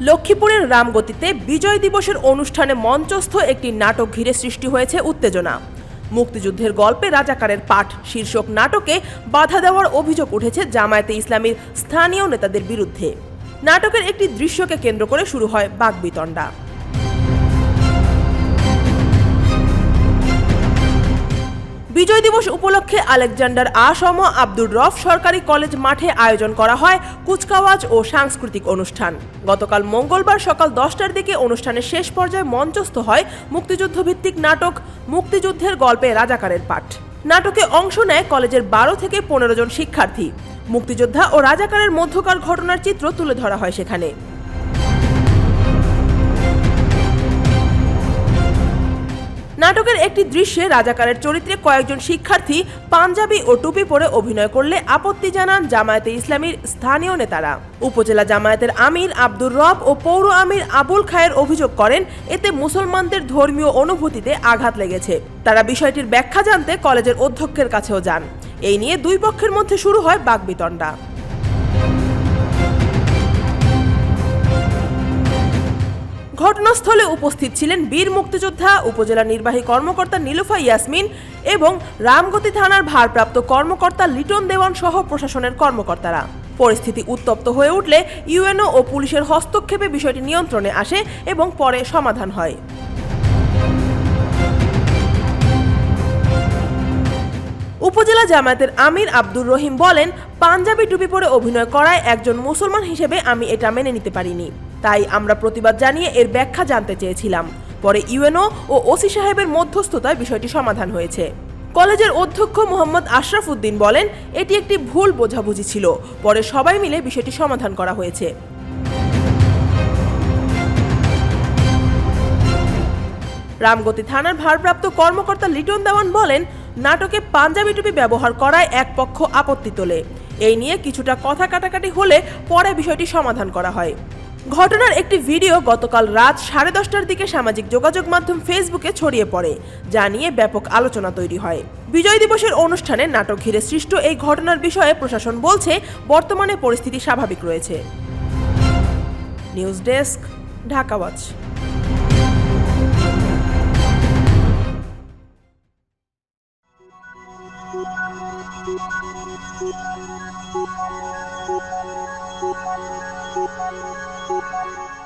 লক্ষ্মীপুরের রামগতিতে বিজয় দিবসের অনুষ্ঠানে মঞ্চস্থ একটি নাটক ঘিরে সৃষ্টি হয়েছে উত্তেজনা। মুক্তিযুদ্ধের গল্পে রাজাকারের পাঠ, শীর্ষক নাটকে বাধা দেওয়ার অভিযোগ উঠেছে জামায়াতে ইসলামীর স্থানীয় নেতাদের বিরুদ্ধে। নাটকের একটি দৃশ্যকে কেন্দ্র করে শুরু হয় বাগবিতণ্ডা। বিজয় দিবস উপলক্ষে আলেকজান্ডার আসম আব্দুর রফ সরকারি কলেজ মাঠে আয়োজন করা হয় কুচকাওয়াজ ও সাংস্কৃতিক অনুষ্ঠান। গতকাল মঙ্গলবার সকাল দশটার দিকে অনুষ্ঠানের শেষ পর্যায়ে মঞ্চস্থ হয় মুক্তিযুদ্ধ ভিত্তিক নাটক মুক্তিযুদ্ধের গল্পে রাজাকারের পাঠ। নাটকে অংশ নেয় কলেজের বারো থেকে পনেরো জন শিক্ষার্থী। মুক্তিযোদ্ধা ও রাজাকারের মধ্যকার ঘটনার চিত্র তুলে ধরা হয় সেখানে। নাটকের একটি দৃশ্যে রাজাকারের চরিত্রে কয়েকজন শিক্ষার্থী পাঞ্জাবি ও টুপি পরে অভিনয় করলে আপত্তি জানান জামায়াতে ইসলামীর স্থানীয় নেতারা। উপজেলা জামায়াতের আমির আব্দুর রব ও পৌর আমির আবুল খায়ের অভিযোগ করেন, এতে মুসলমানদের ধর্মীয় অনুভূতিতে আঘাত লেগেছে। তারা বিষয়টির ব্যাখ্যা জানতে কলেজের অধ্যক্ষের কাছেও যান। এই নিয়ে দুই পক্ষের মধ্যে শুরু হয় বাগবিতণ্ডা ঘটনাস্থলে উপস্থিত ছিলেন বীর মুক্তিযোদ্ধা, উপজেলা নির্বাহী কর্মকর্তা নীলুফা ইয়াসমিন এবং রামগতি থানার ভারপ্রাপ্ত কর্মকর্তা লিটন দেওয়ান সহ প্রশাসনের কর্মকর্তারা। পরিস্থিতি উত্তপ্ত হয়ে উঠলে ইউএনও ও পুলিশের হস্তক্ষেপে বিষয়টি নিয়ন্ত্রণে আসে এবং পরে সমাধান হয়। উপজেলা জামায়াতের আমির আব্দুর রহিম বলেন, পাঞ্জাবি টুপি পরে অভিনয় করায় একজন মুসলমান হিসেবে আমি এটা মেনে নিতে পারিনি। তাই আমরা প্রতিবাদ জানিয়ে এর ব্যাখ্যা জানতে চেয়েছিলাম। পরে ইউএনও ও ওসি সাহেবের মধ্যস্থতায় বিষয়টি সমাধান হয়েছে। কলেজের অধ্যক্ষ মোহাম্মদ আশরাফ উদ্দিন বলেন, এটি একটি ভুল বোঝাবুঝি ছিল। পরে সবাই মিলে বিষয়টি সমাধান করা হয়েছে। রামগতি থানার ভারপ্রাপ্ত কর্মকর্তা লিটন দেওয়ান বলেন, নাটকে পাঞ্জাবি টুপি ব্যবহার করায় এক পক্ষ আপত্তি তোলে। এই নিয়ে কিছুটা কথা কাটাকাটি হলে পরে বিষয়টি সমাধান করা হয়। ঘটনার একটি ভিডিও গতকাল রাত সাড়ে দশটার দিকে সামাজিক যোগাযোগ মাধ্যম ফেসবুকে ছড়িয়ে পড়ে, যা নিয়ে ব্যাপক আলোচনা তৈরি হয়। বিজয় দিবসের অনুষ্ঠানে নাটক ঘিরে সৃষ্ট এই ঘটনার বিষয়ে প্রশাসন বলছে, বর্তমানে পরিস্থিতি স্বাভাবিক রয়েছে। News desk, Dhaka Thank you.